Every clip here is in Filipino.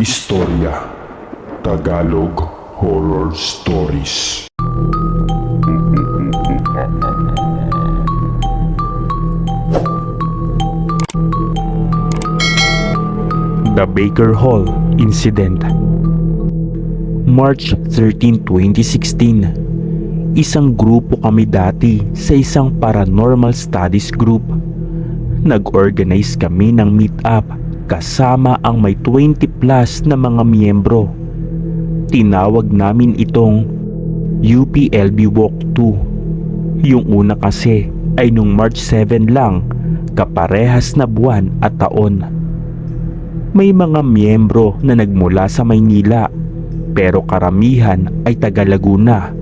Istorya Tagalog Horror Stories. The Baker Hall Incident. March 13, 2016 Isang grupo kami dati sa isang paranormal studies group. Nag-organize kami ng meet-up kasama ang may 20 plus na mga miyembro. Tinawag namin itong UPLB Walk 2. Yung una kasi ay nung March 7 lang, kaparehas na buwan at taon. May mga miyembro na nagmula sa Maynila pero karamihan ay taga Laguna.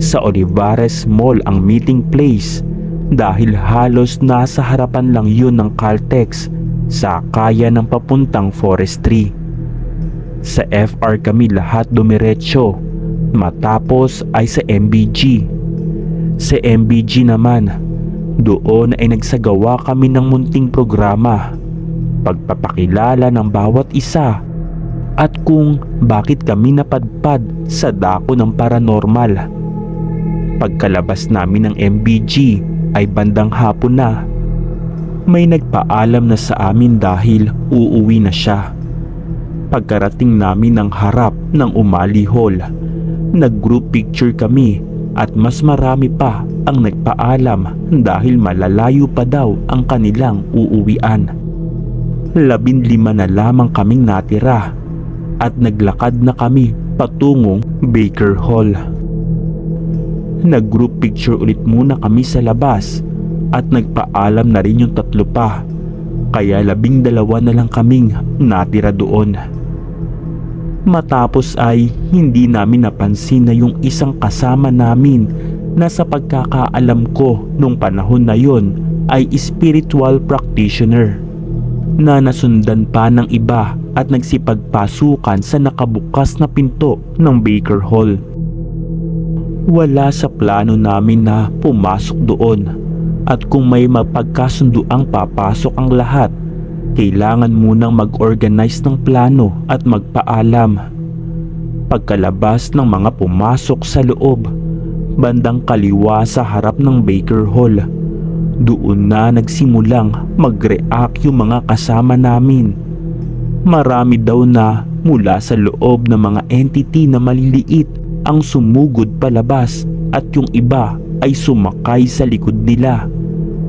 Sa Olivares Mall ang meeting place dahil halos nasa harapan lang yun ng Caltex sa kaya ng papuntang forestry. Sa FR kami lahat dumiretso matapos ay sa MBG. Sa MBG naman, doon ay nagsagawa kami ng munting programa pagpapakilala ng bawat isa at kung bakit kami napadpad sa dako ng paranormal. Pagkalabas namin ng MBG ay bandang hapon na. May nagpaalam na sa amin dahil uuwi na siya. Pagkarating namin ng harap ng Umali Hall, nag-group picture kami at mas marami pa ang nagpaalam dahil malalayo pa daw ang kanilang uuwian labinlima na lamang kaming natira at naglakad na kami patungong Baker Hall. Nag-group picture ulit muna kami sa labas at nagpaalam na rin yung tatlo pa kaya labing dalawa na lang kaming natira doon. Matapos ay hindi namin napansin na yung isang kasama namin na sa pagkakaalam ko nung panahon na yon ay spiritual practitioner na nasundan pa ng iba at nagsipagpasukan sa nakabukas na pinto ng Baker Hall. Wala sa plano namin na pumasok doon at kung may mapagkasunduang papasok ang lahat, kailangan munang mag-organize ng plano at magpaalam. Pagkalabas ng mga pumasok sa loob, bandang kaliwa sa harap ng Baker Hall, doon na nagsimulang mag-react yung mga kasama namin. Marami daw na mula sa loob ng mga entity na maliliit ang sumugod palabas at yung iba ay sumakay sa likod nila.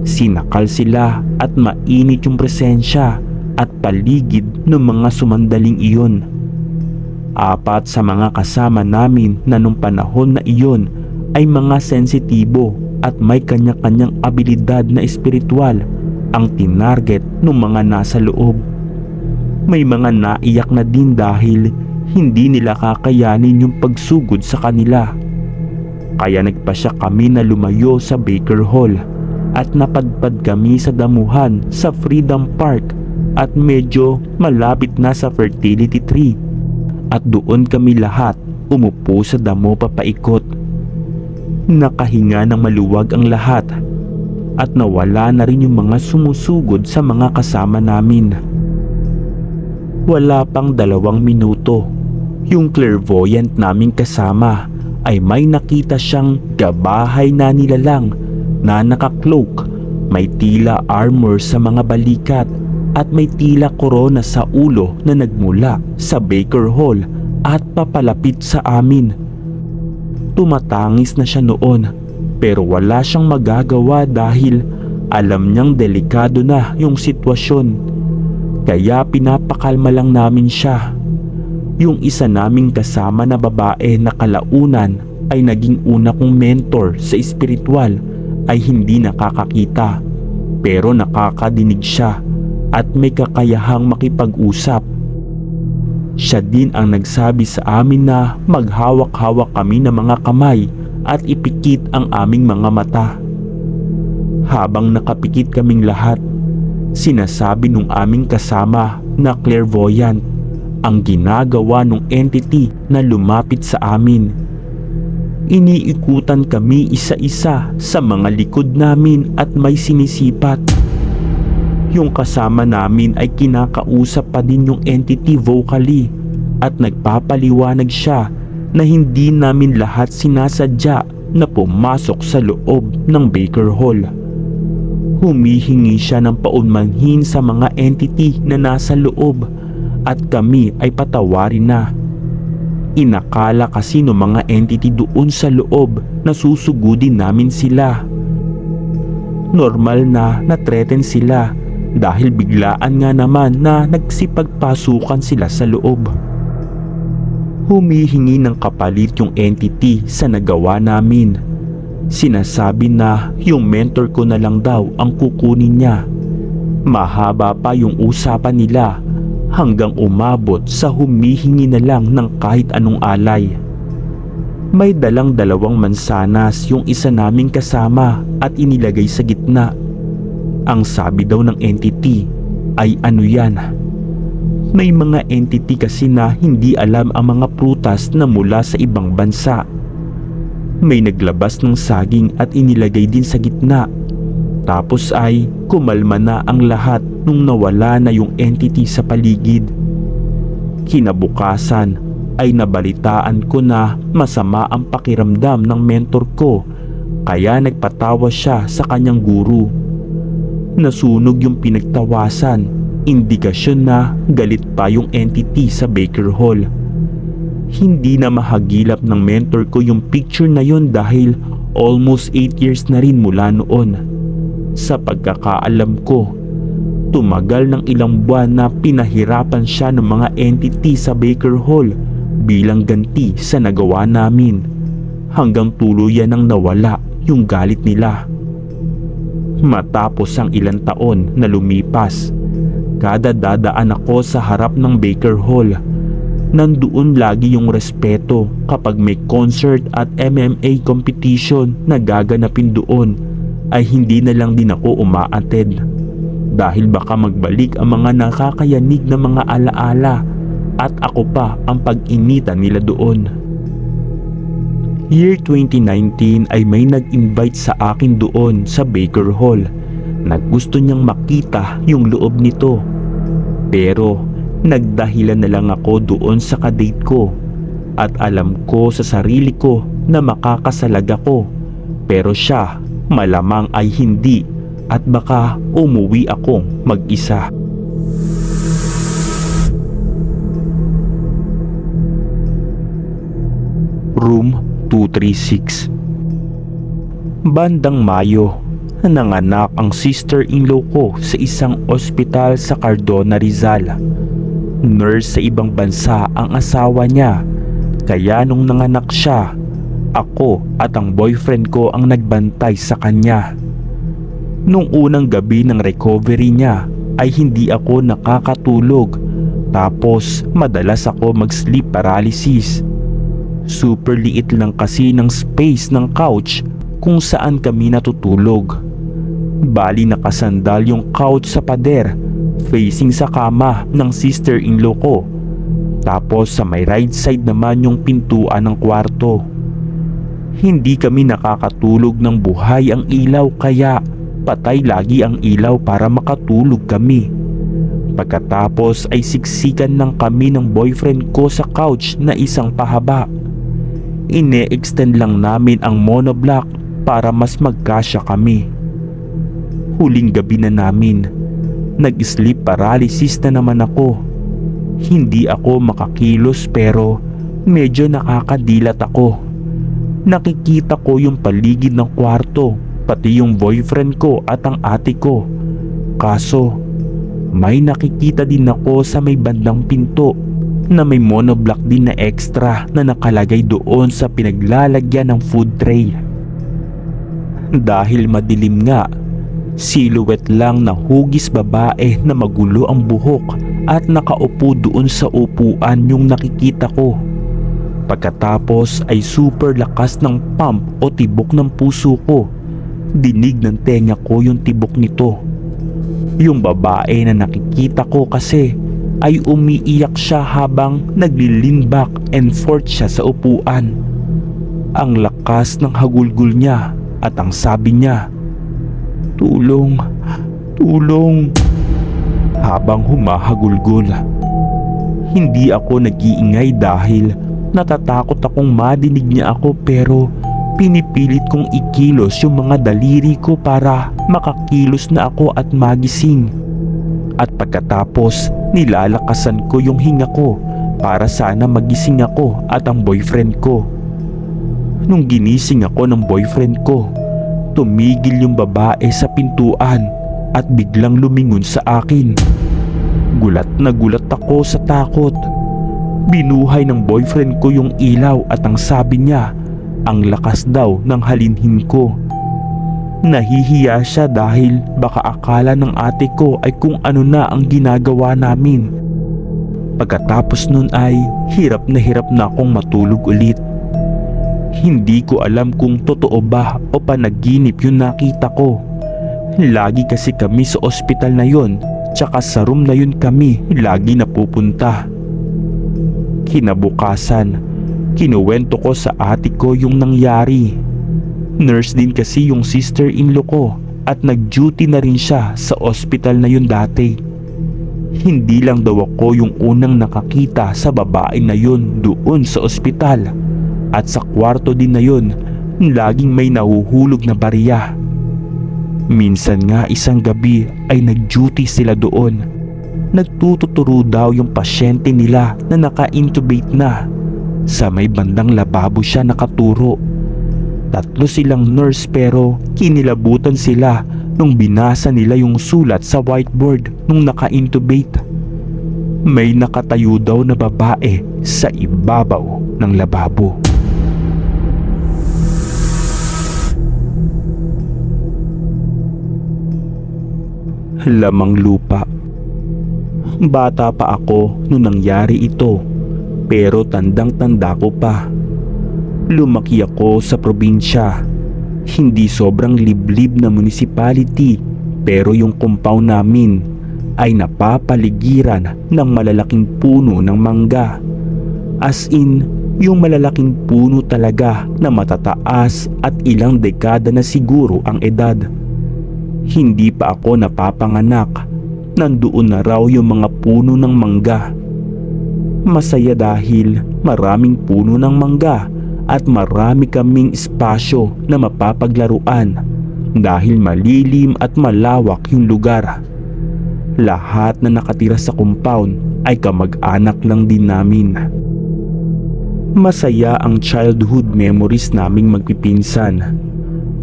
Sinakal sila at mainit yung presensya at paligid ng mga sumandaling iyon. Apat sa mga kasama namin na nung panahon na iyon ay mga sensitibo at may kanya-kanyang abilidad na espiritual ang tinarget ng mga nasa loob. May mga naiyak na din dahil hindi nila kakayanin yung pagsugod sa kanila. Kaya nagpasya kami na lumayo sa Baker Hall at napadpad kami sa damuhan sa Freedom Park at medyo malapit na sa fertility tree. At doon kami lahat umupo sa damo papaikot. Nakahinga ng maluwag ang lahat at nawala na rin yung mga sumusugod sa mga kasama namin. Wala pang dalawang minuto, yung clairvoyant naming kasama ay may nakita siyang gabahay na nilalang na nakakloak, may tila armor sa mga balikat at may tila korona sa ulo na nagmula sa Baker Hall at papalapit sa amin. Tumatangis na siya noon pero wala siyang magagawa dahil alam niyang delikado na yung sitwasyon. Kaya pinapakalma lang namin siya. Yung isa naming kasama na babae na kalaunan ay naging una kong mentor sa espiritual ay hindi nakakakita pero nakakadinig siya at may kakayahang makipag-usap. Siya din ang nagsabi sa amin na maghawak-hawak kami ng mga kamay at ipikit ang aming mga mata. Habang nakapikit kaming lahat, sinasabi nung aming kasama na clairvoyant ang ginagawa ng entity na lumapit sa amin. Iniikutan kami isa-isa sa mga likod namin at may sinisipat. yung kasama namin ay kinakausap pa din yung entity vocally at nagpapaliwanag siya na hindi namin lahat sinasadya na pumasok sa loob ng Baker Hall. Humihingi siya ng paunmanhin sa mga entity na nasa loob at kami ay patawarin na. Inakala kasi ng mga entity doon sa loob na susugudin namin sila. Normal na na-threaten sila dahil biglaan nga naman na nagsipagpasukan sila sa loob. Humihingi ng kapalit yung entity sa nagawa namin. Sinasabi na yung mentor ko na lang daw ang kukunin niya. Mahaba pa yung usapan nila hanggang umabot sa humihingi na lang ng kahit anong alay. May dalang dalawang mansanas yung isa naming kasama at inilagay sa gitna. Ang sabi daw ng entity ay ano yan? May mga entity kasi na hindi alam ang mga prutas na mula sa ibang bansa. May naglabas ng saging at inilagay din sa gitna. Tapos ay kumalma na ang lahat nung nawala na yung entity sa paligid. Kinabukasan ay nabalitaan ko na masama ang pakiramdam ng mentor ko kaya nagpatawa siya sa kanyang guru. Nasunog yung pinagtawasan, indikasyon na galit pa yung entity sa Baker Hall. Hindi na mahagilap ng mentor ko yung picture na yon dahil almost 8 years na rin mula noon. Sa pagkakaalam ko, tumagal ng ilang buwan na pinahirapan siya ng mga entity sa Baker Hall bilang ganti sa nagawa namin hanggang tuluyan ang nawala yung galit nila. Matapos ang ilang taon na lumipas, kada dadaan ako sa harap ng Baker Hall, nandoon lagi yung respeto kapag may concert at MMA competition na gaganapin doon ay hindi na lang din ako umaattend dahil baka magbalik ang mga nakakayanig na mga alaala at ako pa ang pag-initan nila doon. Year 2019 ay may nag-invite sa akin doon sa Baker Hall na gusto niyang makita yung loob nito. Pero nagdahilan na lang ako doon sa kadate ko at alam ko sa sarili ko na makakasalag ako pero siya malamang ay hindi at baka umuwi akong mag-isa. Room 236 Bandang Mayo, nanganak ang sister-in-law ko sa isang ospital sa Cardona, Rizal. Nurse sa ibang bansa ang asawa niya, kaya nung nanganak siya, ako at ang boyfriend ko ang nagbantay sa kanya. Nung unang gabi ng recovery niya ay hindi ako nakakatulog tapos madalas ako mag-sleep paralysis. Super liit lang kasi ng space ng couch kung saan kami natutulog. Bali nakasandal yung couch sa pader facing sa kama ng sister-in-law ko. Tapos sa may right side naman yung pintuan ng kwarto. Hindi kami nakakatulog ng buhay ang ilaw kaya patay lagi ang ilaw para makatulog kami. Pagkatapos ay siksikan lang kami ng boyfriend ko sa couch na isang pahaba. Ine-extend lang namin ang monoblock para mas magkasya kami. Huling gabi na namin, nag-sleep paralysis na naman ako. Hindi ako makakilos pero medyo nakakadilat ako. Nakikita ko yung paligid ng kwarto, pati yung boyfriend ko at ang ate ko. Kaso, may nakikita din ako sa may bandang pinto na may monoblock din na extra na nakalagay doon sa pinaglalagyan ng food tray. Dahil madilim nga, silhouette lang na hugis babae na magulo ang buhok at nakaupo doon sa upuan yung nakikita ko. Pagkatapos ay super lakas ng pump o tibok ng puso ko. Dinig ng tenga ko yung tibok nito. Yung babae na nakikita ko kasi ay umiiyak siya habang nagli-lean back and forth siya sa upuan. Ang lakas ng hagulgul niya at ang sabi niya, Tulong, tulong. habang humahagulgol. Hindi ako nag-iingay dahil natatakot akong madinig niya ako pero pinipilit kong ikilos yung mga daliri ko para makakilos na ako at magising. At pagkatapos nilalakasan ko yung hinga ko para sana magising ako at ang boyfriend ko. Nung ginising ako ng boyfriend ko, tumigil yung babae sa pintuan at biglang lumingon sa akin. Gulat na gulat ako sa takot. Binuhay ng boyfriend ko yung ilaw at ang sabi niya, ang lakas daw ng halinhin ko. Nahihiya siya dahil baka akala ng ate ko ay kung ano na ang ginagawa namin. Pagkatapos nun ay hirap na hirap na akong matulog ulit. Hindi ko alam kung totoo ba o panaginip yung nakita ko. Lagi kasi kami sa ospital na yon, tsaka sa room na yun kami lagi napupunta. Kinabukasan, kinuwento ko sa ate ko yung nangyari. Nurse din kasi yung sister-in-law ko at nag-duty na rin siya sa ospital na yun dati. Hindi lang daw ako yung unang nakakita sa babae na yun doon sa ospital at sa kwarto din na yun laging may nahuhulog na bariya. Minsan nga isang gabi ay nag-duty sila doon. Nagtututuro daw yung pasyente nila na naka-intubate na. Sa may bandang lababo siya nakaturo. Tatlo silang nurse pero kinilabutan sila nung binasa nila yung sulat sa whiteboard nung naka-intubate. May nakatayo daw na babae sa ibabaw ng lababo. Lamang lupa. Bata pa ako nung nangyari ito pero tandang-tanda ko pa. Lumaki ako sa probinsya. Hindi sobrang liblib na municipality pero yung compound namin ay napapaligiran ng malalaking puno ng mangga. As in, yung malalaking puno talaga na matataas at ilang dekada na siguro ang edad. Hindi pa ako napapanganak. Nandoon na raw yung mga puno ng mangga. Masaya dahil maraming puno ng mangga at marami kaming espasyo na mapapaglaruan dahil malilim at malawak yung lugar. Lahat na nakatira sa compound ay kamag-anak lang din namin. Masaya ang childhood memories naming magpipinsan.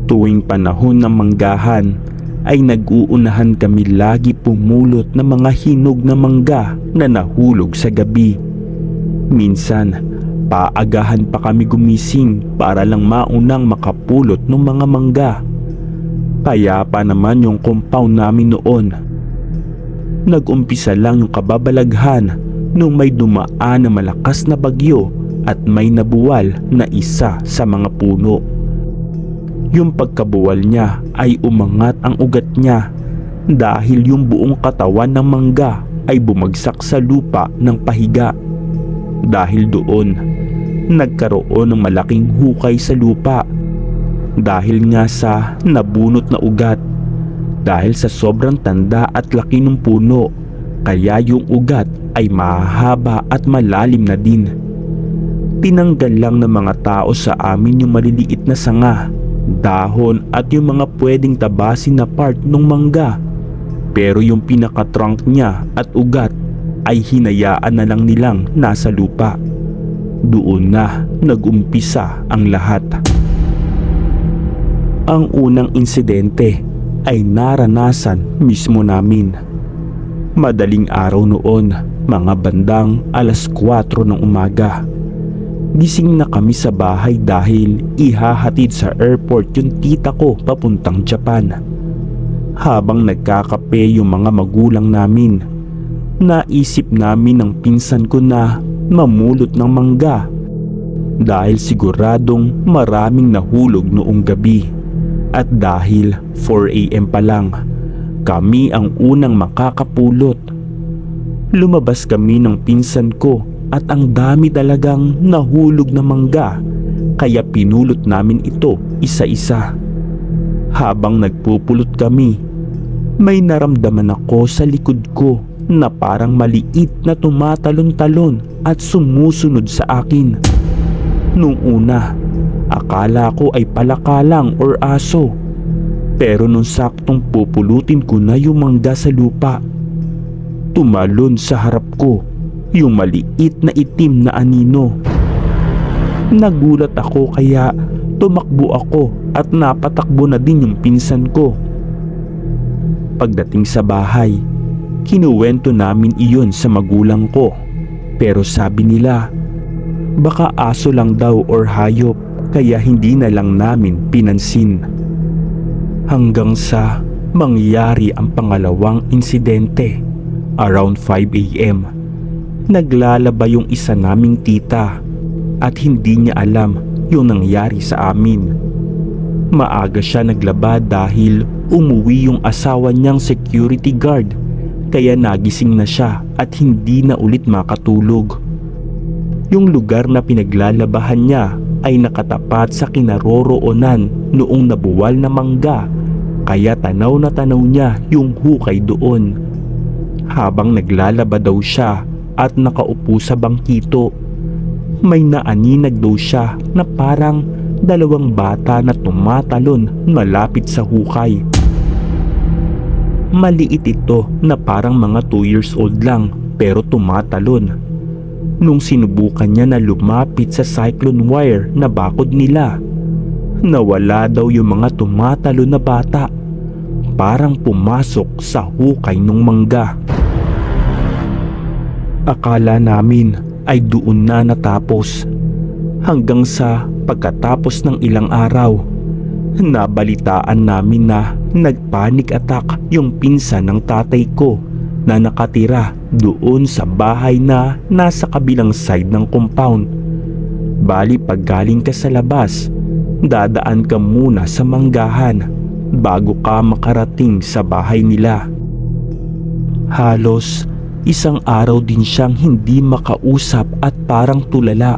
Tuwing panahon ng manggahan ay nag-uunahan kami lagi pumulot ng mga hinog na mangga na nahulog sa gabi. Minsan, paagahan pa kami gumising para lang maunang makapulot ng mga mangga. Kaya pa naman yung compound namin noon. Nag-umpisa lang yung kababalaghan nung may dumaan na malakas na bagyo at may nabuwal na isa sa mga puno. Yung pagkabuwal niya ay umangat ang ugat niya dahil yung buong katawan ng mangga ay bumagsak sa lupa ng pahiga. Dahil doon, nagkaroon ng malaking hukay sa lupa dahil nga sa nabunot na ugat. Dahil sa sobrang tanda at laki ng puno, kaya yung ugat ay mahaba at malalim na din. Tinanggal lang ng mga tao sa amin yung maliliit na sanga, dahon at yung mga pwedeng tabasin na part ng mangga. Pero yung pinaka-trunk niya at ugat ay hinayaan na lang nilang nasa lupa. Doon na nagumpisa ang lahat. Ang unang insidente ay naranasan mismo namin. Madaling araw noon, mga bandang alas 4 ng umaga. Gising na kami sa bahay dahil ihahatid sa airport yung tita ko papuntang Japan. Habang nagkakape yung mga magulang namin, naisip namin ng pinsan ko na mamulot ng mangga dahil siguradong maraming nahulog noong gabi. At dahil 4am pa lang, kami ang unang makakapulot. Lumabas kami ng pinsan ko at ang dami talagang nahulog na mangga kaya pinulot namin ito isa-isa. Habang nagpupulot kami, may naramdaman ako sa likod ko na parang maliit na tumatalon-talon at sumusunod sa akin. Nung una, akala ko ay palaka lang or aso. Pero nung saktong pupulutin ko na yung mangga sa lupa, tumalon sa harap ko yung maliit na itim na anino. Nagulat ako kaya tumakbo ako at napatakbo na din yung pinsan ko. Pagdating sa bahay, kinuwento namin iyon sa magulang ko. Pero sabi nila, baka aso lang daw or hayop kaya hindi na lang namin pinansin. Hanggang sa mangyari ang pangalawang insidente around 5 a.m. Naglalaba yung isa naming tita at hindi niya alam yung nangyari sa amin. Maaga siya naglaba dahil umuwi yung asawa niyang security guard kaya nagising na siya at hindi na ulit makatulog. Yung lugar na pinaglalabahan niya ay nakatapat sa kinaroroonan noong nabuwal na mangga kaya tanaw na tanaw niya yung hukay doon. Habang naglalaba daw siya at nakaupo sa bangkito, may naaninag daw siya na parang dalawang bata na tumatalon malapit sa hukay. Maliit ito na parang mga 2 years old lang pero tumatalon. Nung sinubukan niya na lumapit sa cyclone wire na bakod nila, nawala daw yung mga tumatalon na bata. Parang pumasok sa hukay ng mangga. Akala namin ay doon na natapos hanggang sa pagkatapos ng ilang araw nabalitaan namin na nagpanic attack yung pinsan ng tatay ko na nakatira doon sa bahay na nasa kabilang side ng compound. Bali pag galing ka sa labas, dadaan ka muna sa manggahan bago ka makarating sa bahay nila. Halos isang araw din siyang hindi makausap at parang tulala.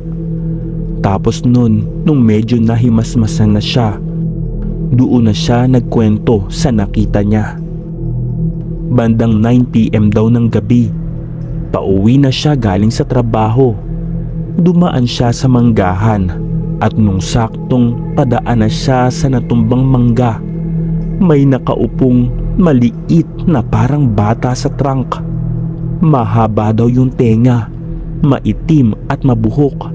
Tapos nun, nung medyo nahimasmasan na siya, doon na siya nagkwento sa nakita niya. Bandang 9pm daw ng gabi, pauwi na siya galing sa trabaho. Dumaan siya sa manggahan at nung saktong padaan na siya sa natumbang mangga, may nakaupong maliit na parang bata sa trunk. Mahaba daw yung tenga, maitim at mabuhok.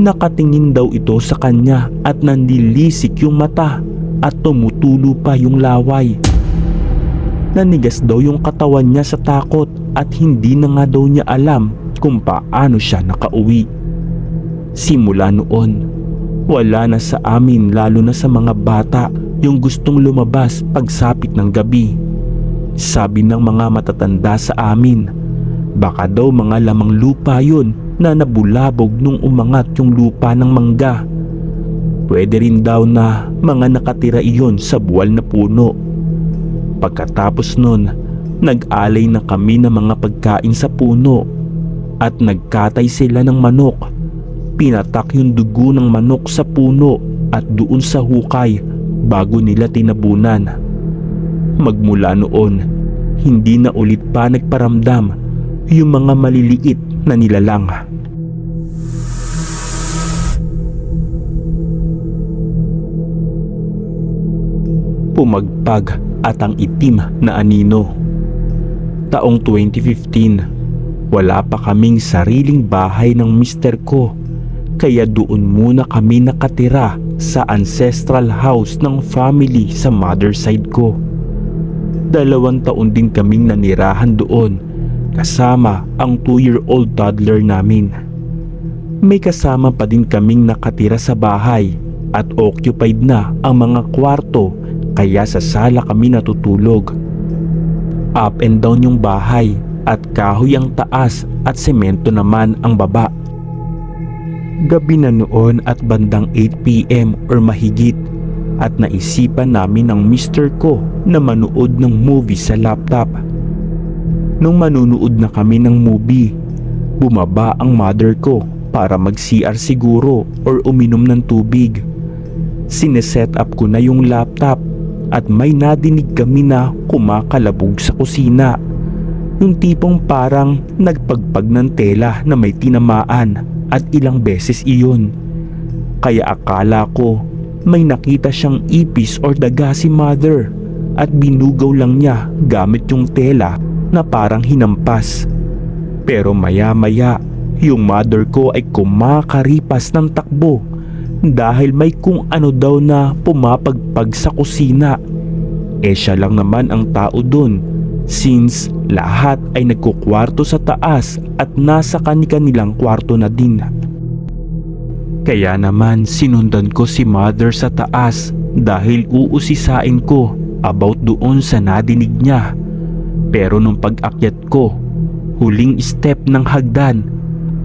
Nakatingin daw ito sa kanya at nandilisik yung mata at tumutulo pa yung laway. Nanigas daw yung katawan niya sa takot at hindi na nga daw niya alam kung paano siya nakauwi. Simula noon, wala na sa amin lalo na sa mga bata yung gustong lumabas pagsapit ng gabi. Sabi ng mga matatanda sa amin, baka daw mga lamang lupa yun na nabulabog nung umangat yung lupa ng mangga. Pwede rin daw na mga nakatira iyon sa buwal na puno. Pagkatapos nun, nag-alay na kami ng mga pagkain sa puno at nagkatay sila ng manok. Pinatak yung dugo ng manok sa puno at doon sa hukay bago nila tinabunan. Magmula noon, hindi na ulit pa nagparamdam yung mga maliliit na nilalang. Pumagpag at ang itim na anino. Taong 2015, wala pa kaming sariling bahay ng mister ko kaya doon muna kami nakatira sa ancestral house ng family sa mother side ko. Dalawang taon din kaming nanirahan doon kasama ang 2-year-old toddler namin. May kasama pa din kaming nakatira sa bahay at occupied na ang mga kwarto kaya sa sala kami natutulog. Up and down yung bahay at kahoy ang taas at semento naman ang baba. Gabi na noon at bandang 8pm or mahigit at naisipan namin ng mister ko na manood ng movie sa laptop. Nung manunood na kami ng movie, bumaba ang mother ko para mag-CR siguro or uminom ng tubig. Sineset up ko na yung laptop at may nadinig kami na kumakalabog sa kusina. Yung tipong parang nagpagpag ng tela na may tinamaan at ilang beses iyon. Kaya akala ko may nakita siyang ipis or daga si mother at binugaw lang niya gamit yung tela na parang hinampas. Pero maya maya yung mother ko ay kumakaripas ng takbo dahil may kung ano daw na pumapagpag sa kusina. Eh siya lang naman ang tao dun since lahat ay nagkukwarto sa taas at nasa kani-kanilang kwarto na din. Kaya naman sinundan ko si mother sa taas dahil uusisain ko about doon sa nadinig niya. Pero nung pag-akyat ko, huling step ng hagdan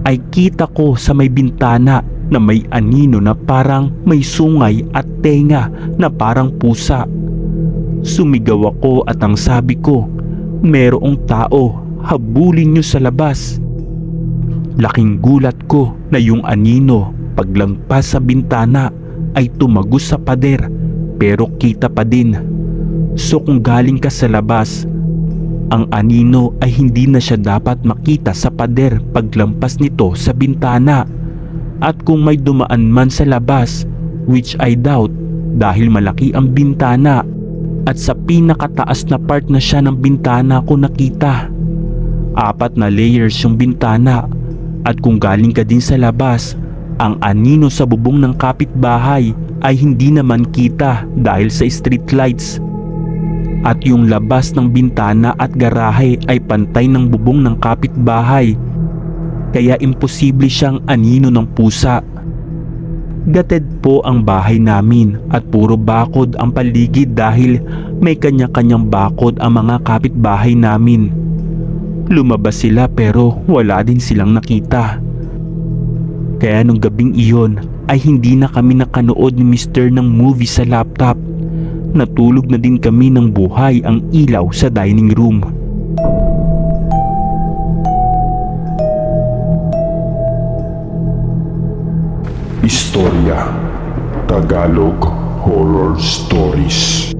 ay kita ko sa may bintana na may anino na parang may sungay at tenga na parang pusa. Sumigaw ako at ang sabi ko, merong tao, habulin niyo sa labas. Laking gulat ko na yung anino paglampas sa bintana ay tumagos sa pader pero kita pa din. So kung galing ka sa labas, ang anino ay hindi na siya dapat makita sa pader paglampas nito sa bintana. At kung may dumaan man sa labas, which I doubt dahil malaki ang bintana at sa pinakataas na part na siya ng bintana ko nakita. Apat na layers yung bintana at kung galing ka din sa labas, ang anino sa bubong ng kapitbahay ay hindi naman kita dahil sa street lights. At yung labas ng bintana at garahe ay pantay ng bubong ng kapitbahay. Kaya imposible siyang anino ng pusa. Gated po ang bahay namin at puro bakod ang paligid dahil may kanya-kanyang bakod ang mga kapitbahay namin. Lumabas sila pero wala din silang nakita. Kaya nung gabing iyon ay hindi na kami nakanood ni Mr. ng movie sa laptop. Natulog na din kami ng buhay ang ilaw sa dining room. Istorya Tagalog Horror Stories